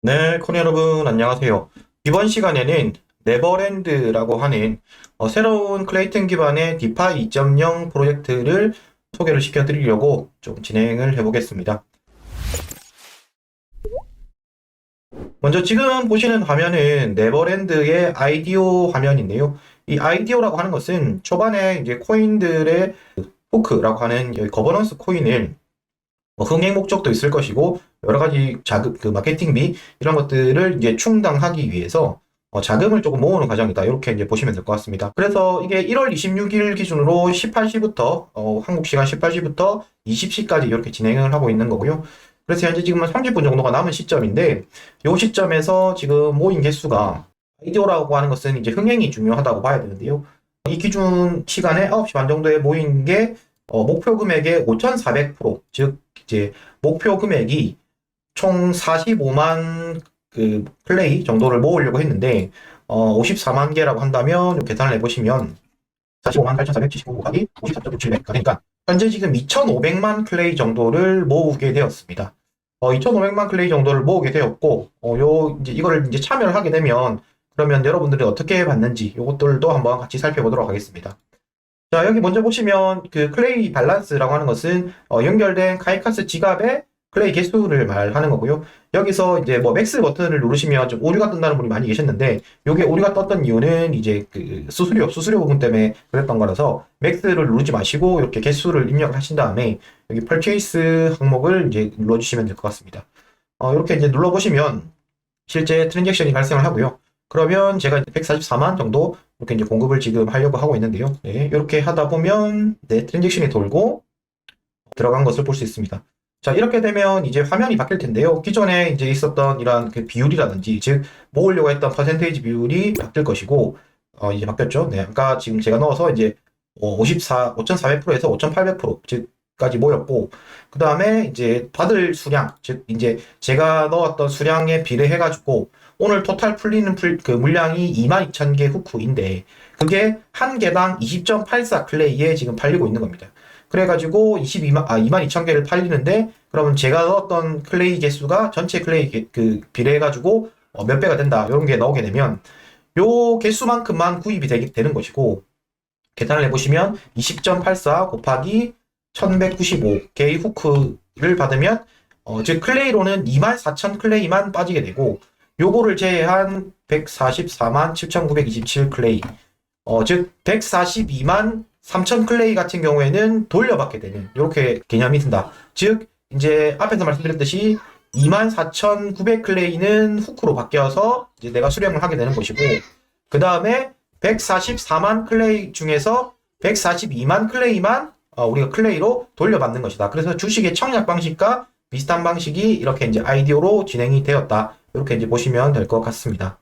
네, 코리 여러분, 안녕하세요. 이번 시간에는 네버랜드라고 하는 어, 새로운 클레이튼 기반의 디파이 2.0 프로젝트를 소개를 시켜드리려고 좀 진행을 해보겠습니다. 먼저 지금 보시는 화면은 네버랜드의 아이디오 화면인데요. 이 아이디오라고 하는 것은 초반에 이제 코인들의 포크라고 하는 거버넌스 코인을 뭐 흥행 목적도 있을 것이고 여러 가지 자금, 그 마케팅비 이런 것들을 이제 충당하기 위해서 어, 자금을 조금 모으는 과정이다. 이렇게 이제 보시면 될 것 같습니다. 그래서 이게 1월 26일 기준으로 18시부터 어, 한국 시간 18시부터 20시까지 이렇게 진행을 하고 있는 거고요. 그래서 현재 지금은 30분 정도가 남은 시점인데 이 시점에서 지금 모인 개수가 아이디어라고 하는 것은 이제 흥행이 중요하다고 봐야 되는데요. 이 기준 시간에 9시 반 정도에 모인 게 어, 목표 금액의 5,400%, 즉 이제 목표 금액이 총 45만 그 플레이 정도를 모으려고 했는데 어, 54만 개라고 한다면 계산을 해보시면 45만 8,479 곱하기 54.6700가 되니까 현재 지금 2,500만 플레이 정도를 모으게 되었습니다. 어, 2,500만 플레이 정도를 모으게 되었고 어, 요 이제 이거를 이제 참여를 하게 되면 그러면 여러분들이 어떻게 받는지 이것들도 한번 같이 살펴보도록 하겠습니다. 자, 여기 먼저 보시면 그 클레이 밸런스라고 하는 것은 어, 연결된 카이카스 지갑의 클레이 개수를 말하는 거고요. 여기서 이제 뭐 맥스 버튼을 누르시면 좀 오류가 뜬다는 분이 많이 계셨는데 요게 오류가 떴던 이유는 이제 그 수수료 수수료 부분 때문에 그랬던 거라서 맥스를 누르지 마시고 이렇게 개수를 입력하신 다음에 여기 퍼체이스 항목을 이제 눌러주시면 될 것 같습니다. 어, 이렇게 이제 눌러보시면 실제 트랜잭션이 발생을 하고요. 그러면 제가 144만 정도 이렇게 이제 공급을 지금 하려고 하고 있는데요. 네, 이렇게 하다 보면 네, 트랜잭션이 돌고 들어간 것을 볼 수 있습니다. 자, 이렇게 되면 이제 화면이 바뀔 텐데요. 기존에 이제 있었던 이런 그 비율이라든지, 즉, 모으려고 했던 퍼센테이지 비율이 바뀔 것이고, 어, 이제 바뀌었죠. 네, 아까 지금 제가 넣어서 이제 54, 5,400%에서 5,800% 즉 까지 모였고, 그 다음에 이제 받을 수량, 즉, 이제 제가 넣었던 수량에 비례해 가지고, 오늘 토탈 풀리는 풀, 그 물량이 22,000개 후크인데, 그게 한 개당 20.84 클레이에 지금 팔리고 있는 겁니다. 그래가지고 22만, 아, 22,000개를 팔리는데, 그러면 제가 넣었던 클레이 개수가 전체 클레이 개, 그 비례해가지고 어, 몇 배가 된다. 이런 게 나오게 되면, 요 개수만큼만 구입이 되게 되는 것이고, 계산을 해보시면 20.84 곱하기 1195 개의 후크를 받으면, 어, 즉, 클레이로는 24,000 클레이만 빠지게 되고, 요거를 제외한 144만 7,927 클레이, 어, 즉, 142만 3,000 클레이 같은 경우에는 돌려받게 되는 이렇게 개념이 든다. 즉 이제 앞에서 말씀드렸듯이 24,900 클레이는 후크로 바뀌어서 이제 내가 수령을 하게 되는 것이고 그 다음에 144만 클레이 중에서 142만 클레이만 어, 우리가 클레이로 돌려받는 것이다. 그래서 주식의 청약 방식과 비슷한 방식이 이렇게 이제 아이디어로 진행이 되었다. 이렇게 이제 보시면 될 것 같습니다.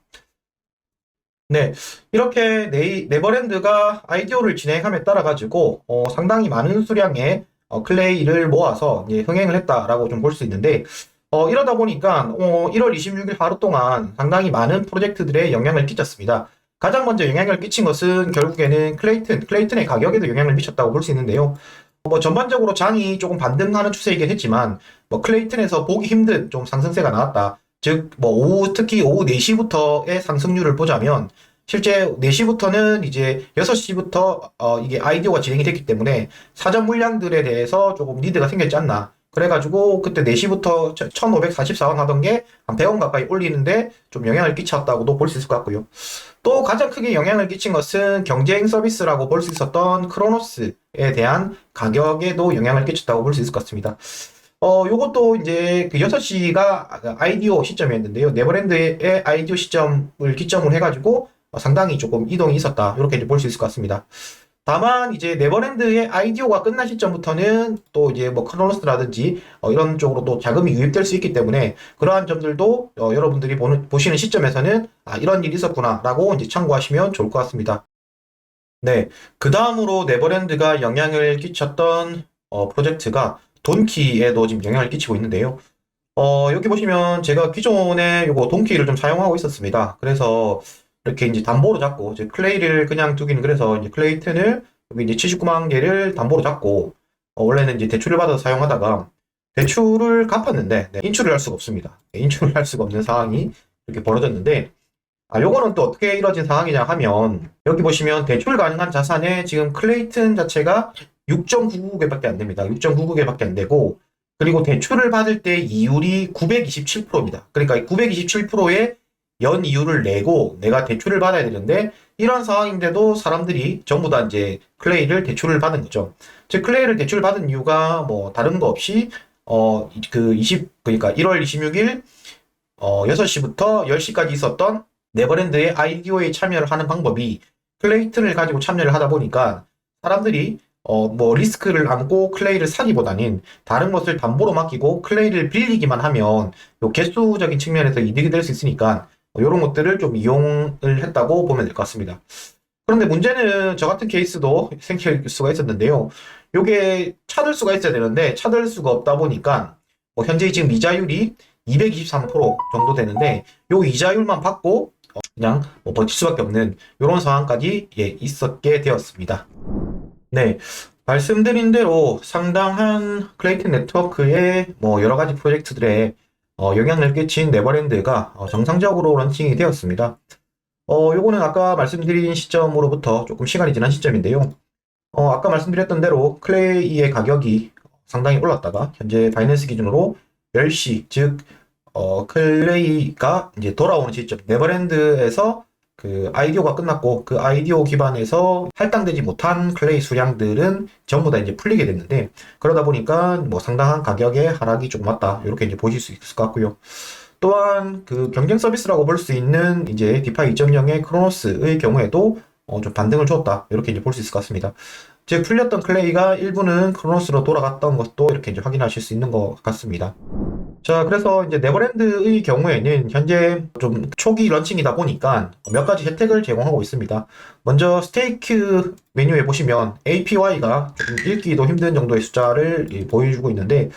네, 이렇게 네이, 네버랜드가 아이디어를 진행함에 따라 가지고 어, 상당히 많은 수량의 어, 클레이를 모아서 이제 흥행을 했다라고 좀 볼 수 있는데 어, 이러다 보니까 어, 1월 26일 하루 동안 상당히 많은 프로젝트들에 영향을 끼쳤습니다. 가장 먼저 영향을 끼친 것은 결국에는 클레이튼, 클레이튼의 가격에도 영향을 미쳤다고 볼 수 있는데요. 뭐 전반적으로 장이 조금 반등하는 추세이긴 했지만 뭐 클레이튼에서 보기 힘든 좀 상승세가 나왔다. 즉, 뭐, 오후, 특히 오후 4시부터의 상승률을 보자면, 실제 4시부터는 이제 6시부터, 어, 이게 아이디어가 진행이 됐기 때문에, 사전 물량들에 대해서 조금 리드가 생겼지 않나. 그래가지고, 그때 4시부터 1544원 하던 게, 한 100원 가까이 올리는데, 좀 영향을 끼쳤다고도 볼 수 있을 것 같고요. 또 가장 크게 영향을 끼친 것은 경쟁 서비스라고 볼 수 있었던 크로노스에 대한 가격에도 영향을 끼쳤다고 볼 수 있을 것 같습니다. 어, 요것도 이제 그 6시가 아이디어 시점이었는데요. 네버랜드의 아이디어 시점을 기점으로 해가지고 어, 상당히 조금 이동이 있었다. 이렇게 볼수 있을 것 같습니다. 다만 이제 네버랜드의 아이디어가 끝난 시점부터는 또 이제 뭐 크로노스라든지 어, 이런 쪽으로 또 자금이 유입될 수 있기 때문에 그러한 점들도 어, 여러분들이 보는, 보시는 시점에서는 아, 이런 일이 있었구나라고 이제 참고하시면 좋을 것 같습니다. 네. 그 다음으로 네버랜드가 영향을 끼쳤던 어, 프로젝트가 돈키에도 지금 영향을 끼치고 있는데요. 어, 여기 보시면 제가 기존에 요거 돈키를 좀 사용하고 있었습니다. 그래서 이렇게 이제 담보로 잡고, 이제 클레이를 그냥 두기는 그래서 이제 클레이튼을 여기 이제 79만 개를 담보로 잡고, 어, 원래는 이제 대출을 받아서 사용하다가 대출을 갚았는데 네, 인출을 할 수가 없습니다. 네, 인출을 할 수가 없는 상황이 이렇게 벌어졌는데 아, 요거는 또 어떻게 이루어진 상황이냐 하면 여기 보시면 대출 가능한 자산에 지금 클레이튼 자체가 6.99개밖에 안 됩니다. 6.99개밖에 안 되고 그리고 대출을 받을 때 이율이 927%입니다. 그러니까 927%의 연 이율을 내고 내가 대출을 받아야 되는데 이런 상황인데도 사람들이 전부 다 이제 클레이를 대출을 받은 거죠. 즉 클레이를 대출 받은 이유가 뭐 다른 거 없이 어 그 20 그러니까 1월 26일 어 6시부터 10시까지 있었던 네버랜드의 IDO에 참여를 하는 방법이 클레이튼을 가지고 참여를 하다 보니까 사람들이 어 뭐 리스크를 안고 클레이를 사기보다는 다른 것을 담보로 맡기고 클레이를 빌리기만 하면 요 개수적인 측면에서 이득이 될 수 있으니까 이런 것들을 좀 이용을 했다고 보면 될 것 같습니다. 그런데 문제는 저 같은 케이스도 생길 수가 있었는데요. 요게 찾을 수가 있어야 되는데 찾을 수가 없다 보니까 뭐 현재 지금 이자율이 223% 정도 되는데 요 이자율만 받고 어, 그냥 뭐 버틸 수밖에 없는 이런 상황까지 예, 있었게 되었습니다. 네. 말씀드린 대로 상당한 클레이튼 네트워크의 뭐 여러 가지 프로젝트들에 어, 영향을 끼친 네버랜드가 어, 정상적으로 런칭이 되었습니다. 어, 요거는 아까 말씀드린 시점으로부터 조금 시간이 지난 시점인데요. 어, 아까 말씀드렸던 대로 클레이의 가격이 상당히 올랐다가 현재 바이낸스 기준으로 10시, 즉, 어, 클레이가 이제 돌아오는 시점, 네버랜드에서 그 아이디오가 끝났고 그 아이디오 기반에서 할당되지 못한 클레이 수량들은 전부 다 이제 풀리게 됐는데 그러다 보니까 뭐 상당한 가격의 하락이 조금 왔다 이렇게 이제 보실 수 있을 것 같고요. 또한 그 경쟁 서비스라고 볼 수 있는 이제 디파이 2.0의 크로노스의 경우에도 어, 좀 반등을 주었다 이렇게 이제 볼 수 있을 것 같습니다. 즉 풀렸던 클레이가 일부는 크로노스로 돌아갔던 것도 이렇게 이제 확인하실 수 있는 것 같습니다. 자, 그래서 이제 네버랜드의 경우에는 현재 좀 초기 런칭이다 보니까 몇 가지 혜택을 제공하고 있습니다. 먼저 스테이크 메뉴에 보시면 APY가 좀 읽기도 힘든 정도의 숫자를 예, 보여주고 있는데,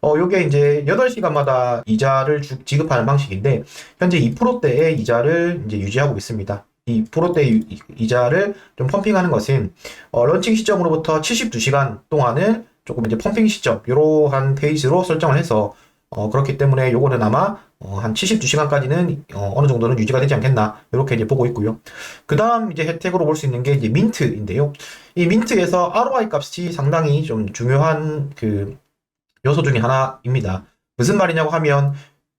어, 요게 이제 8시간마다 이자를 주- 지급하는 방식인데, 현재 2%대의 이자를 이제 유지하고 있습니다. 이 2%대 이- 이자를 좀 펌핑하는 것은 어, 런칭 시점으로부터 72시간 동안은 조금 이제 펌핑 시점 이러한 페이지로 설정을 해서 어, 그렇기 때문에 요거는 아마 어, 한 72시간까지는 어, 느 정도는 유지가 되지 않겠나 이렇게 이제 보고 있고요. 그 다음 이제 혜택으로 볼 수 있는 게 이제 민트인데요. 이 민트에서 ROI 값이 상당히 좀 중요한 그 요소 중에 하나입니다. 무슨 말이냐고 하면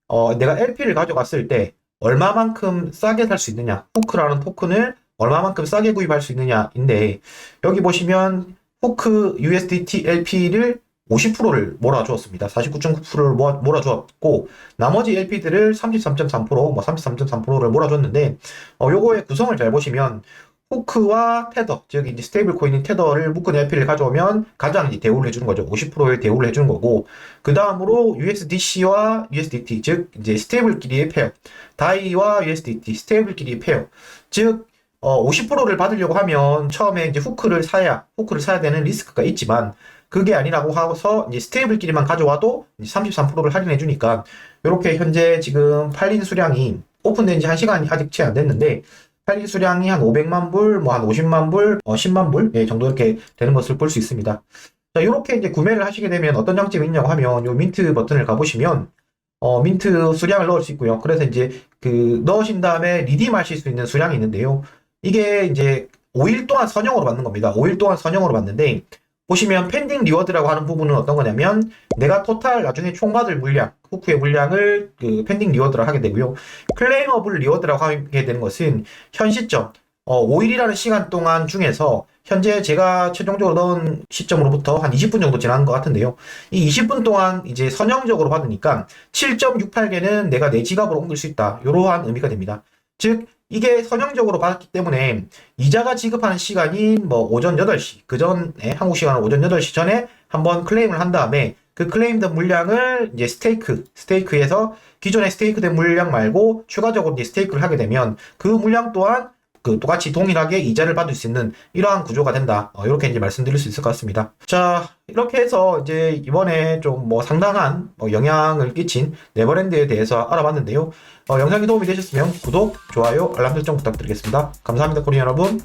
어, 내가 LP를 가져갔을 때 얼마만큼 싸게 살 수 있느냐, 후크라는 토큰을 얼마만큼 싸게 구입할 수 있느냐인데 여기 보시면 후크 USDT LP를 50%를 몰아주었습니다. 49.9%를 몰아주었고 나머지 LP들을 33.3%, 뭐 33.3%를 몰아줬는데 어, 요거의 구성을 잘 보시면 후크와 테더, 즉 이제 스테이블 코인인 테더를 묶은 LP를 가져오면 가장 이제 대우를 해주는 거죠. 50%의 대우를 해주는 거고 그 다음으로 USDC와 USDT, 즉 이제 스테이블끼리의 페어, 다이와 USDT, 스테이블끼리의 페어, 즉 어, 50%를 받으려고 하면 처음에 이제 후크를 사야 후크를 사야 되는 리스크가 있지만 그게 아니라고 해서 이제 스테이블끼리만 가져와도 33%를 할인해 주니까 이렇게 현재 지금 팔린 수량이 오픈된 지 한 시간이 아직 채 안 됐는데 팔린 수량이 한 500만 불, 뭐 한 50만 불, 어, 10만 불 예, 정도 이렇게 되는 것을 볼 수 있습니다. 자, 이렇게 이제 구매를 하시게 되면 어떤 장점이 있냐고 하면 요 민트 버튼을 가보시면 어, 민트 수량을 넣을 수 있고요. 그래서 이제 그 넣으신 다음에 리디임하실 수 있는 수량이 있는데요. 이게 이제 5일 동안 선형으로 받는 겁니다. 5일 동안 선형으로 받는데 보시면 펜딩 리워드라고 하는 부분은 어떤 거냐면 내가 토탈 나중에 총 받을 물량, 후크의 물량을 그 펜딩 리워드를 하게 되고요. 클레이머블 리워드라고 하게 되는 것은 현 시점 어, 5일이라는 시간 동안 중에서 현재 제가 최종적으로 넣은 시점으로부터 한 20분 정도 지난 것 같은데요. 이 20분 동안 이제 선형적으로 받으니까 7.68개는 내가 내 지갑으로 옮길 수 있다. 이러한 의미가 됩니다. 즉, 이게 선형적으로 받았기 때문에 이자가 지급하는 시간이 뭐 오전 8시, 그 전에 한국 시간은 오전 8시 전에 한번 클레임을 한 다음에 그 클레임된 물량을 이제 스테이크, 스테이크에서 기존에 스테이크된 물량 말고 추가적으로 이제 스테이크를 하게 되면 그 물량 또한 그 똑같이 동일하게 이자를 받을 수 있는 이러한 구조가 된다. 어, 이렇게 이제 말씀드릴 수 있을 것 같습니다. 자, 이렇게 해서 이제 이번에 좀 뭐 상당한 뭐 영향을 끼친 네버랜드에 대해서 알아봤는데요. 어, 영상이 도움이 되셨으면 구독, 좋아요, 알람 설정 부탁드리겠습니다. 감사합니다, 코리안 여러분.